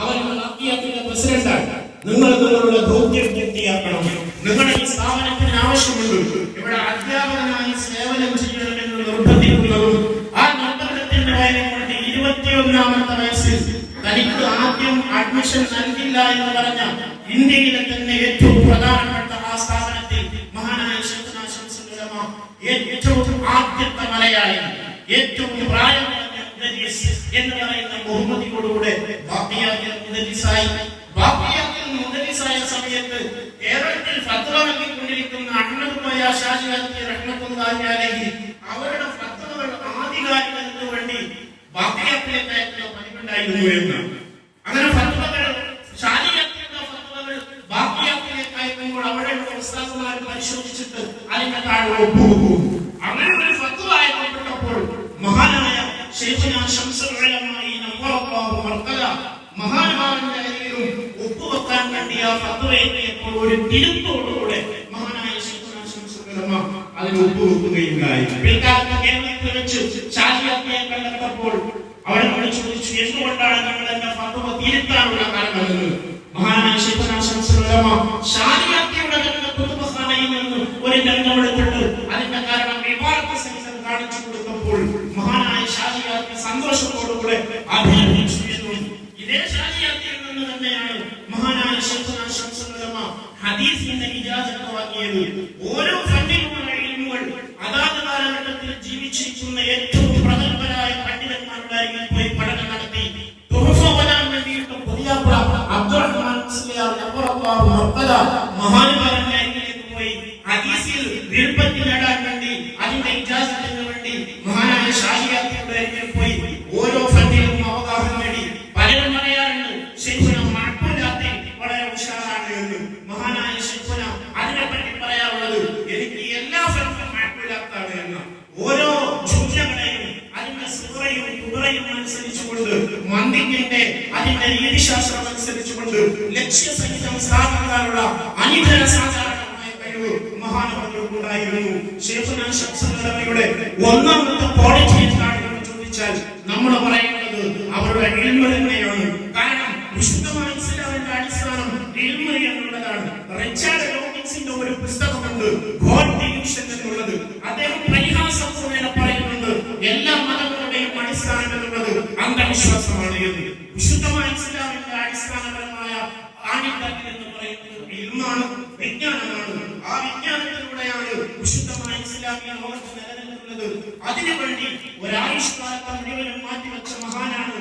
അവർ അക്കിയത്തിന്റെ പ്രസിഡന്റാണ്. നിങ്ങൾ നിങ്ങളുടെ ദൗത്യം പൂർത്തിയാക്കണം. നിങ്ങളുടെ ഈ ഇവിടെ അധ്യാപകനായി സേവനം ചെയ്യണമെന്ന് നിർബന്ധിക്കുന്നതും ആ നിർബന്ധത്തിന്റെ കാര്യം കൊണ്ട് ഇരുപത്തിയൊന്നാമത്തെ ആദ്യം അഡ്മിഷൻ നൽകില്ല എന്ന് പറഞ്ഞ ഇന്ത്യയിലെ തന്നെ ഏറ്റവും പ്രധാനപ്പെട്ട സ്ഥാപനത്തിൽ മഹാനായ ഏറ്റവും ആദ്യത്തെ മലയാളി ഏറ്റവും പ്രായം എന്ന് പറയുന്ന ബഹുമതിയോടുകൂടെ ബാക്കിയാക്കിയ ബാക്കിയാക്കിയ സമയത്ത് കേരളത്തിൽ ഫത്വ നൽകിക്കൊണ്ടിരിക്കുന്ന അഹമ്മദ് അലൈഹി അവരുടെ ഫത്വകൾ ആധികാരികതയ്ക്ക് വേണ്ടി ബാക്കിയാക്കിലേക്ക് അയക്കുന്ന പതിവുണ്ടായിരുന്നു എന്ന്. അങ്ങനെ ഫത്വകൾ ഫത്വകൾ അവിടെയുള്ള പരിശോധിച്ചിട്ട് അതിന്റെ താഴെ ഒപ്പുവെക്കും അങ്ങനെ ഒരു മഹാന്മാരുടെ അരികിലും ഒപ്പുവെക്കാൻ വേണ്ടി ആ ഫത്വ ഒരു തിരുത്തോടുകൂടെ മഹാനായ അതിന് ഒപ്പുവെക്കുകയുണ്ടായി പിൽക്കാലത്ത് കേരളത്തിൽ വെച്ച് ഷാജിയാക്കിയെ കണ്ടെത്തപ്പോൾ നമ്മൾ ചോദിച്ചു എന്തുകൊണ്ടാണ് നിങ്ങൾ എന്റെ ഫത്വ തിരുത്താനുള്ള കാരണമെന്ന് മഹാനായ തന്നെ കുതുബഖാനയിൽ നിന്ന് ഒരു രംഗം അതിന്റെ കാരണം വിവാദ സഹിതം കാണിച്ചു കൊടുത്തപ്പോൾ മഹാനായ സന്തോഷത്തോടുകൂടെ ഇതേ ഓരോ അതാത് കാലഘട്ടത്തിൽ ജീവിച്ചിരിക്കുന്ന ഏറ്റവും പ്രഗത്ഭരായ പണ്ഡിതന്മാരുടെ പോയി പഠനം നടത്തി. തുഹഫ ഓതാൻ വേണ്ടിയിട്ട് പുതിയാപ്ല അബ്ദുറഹ്മാൻ മുസ്ലിയാർ കുബറയും അനുസരിച്ചുകൊണ്ട് മന്ദിക്കിന്റെ അതിന്റെ രീതിശാസ്ത്രം അനുസരിച്ചുകൊണ്ട് ലക്ഷ്യസഹിതം സ്ഥാപിക്കാനുള്ള അനിതര സാധാരണമായ കഴിവ് മഹാനവർക്കുണ്ടായിരുന്നു ശേഖുനാ ശംസുലമയുടെ ഒന്നാമത്തെ ക്വാളിറ്റി എന്താണെന്ന് ചോദിച്ചാൽ നമ്മൾ പറയുന്നത് അവരുടെ ഇൽമ തന്നെയാണ്. കാരണം വിശുദ്ധമായ ഇസ്ലാമിന്റെ അടിസ്ഥാനം ഇൽമ എന്നുള്ളതാണ്. റിച്ചാർഡ് ലോക്കിൻസിന്റെ ഒരു പുസ്തകമുണ്ട് ഗോഡ് എന്നുള്ളത്. അദ്ദേഹം പരിഹാസം പറയുന്നത് എല്ലാ അടിസ്ഥാനം എന്നുള്ളത് അന്ധവിശ്വാസമാണ് എന്ന്. വിശുദ്ധമായ ഇസ്ലാമിന്റെ അടിസ്ഥാനപരമായ ആണിക്കത്തിൽ എന്ന് പറയുന്നത് ഇൽമാണ് വിജ്ഞാനമാണ്. ആ വിജ്ഞാനത്തിലൂടെയാണ് വിശുദ്ധമായ ഇസ്ലാമിക ലോകത്ത് നിലനിൽക്കുന്നത്. അതിനുവേണ്ടി ഒരാവിഷ്കാരത്തെ മുഴുവനും മാറ്റിവെച്ച മഹാനാണ്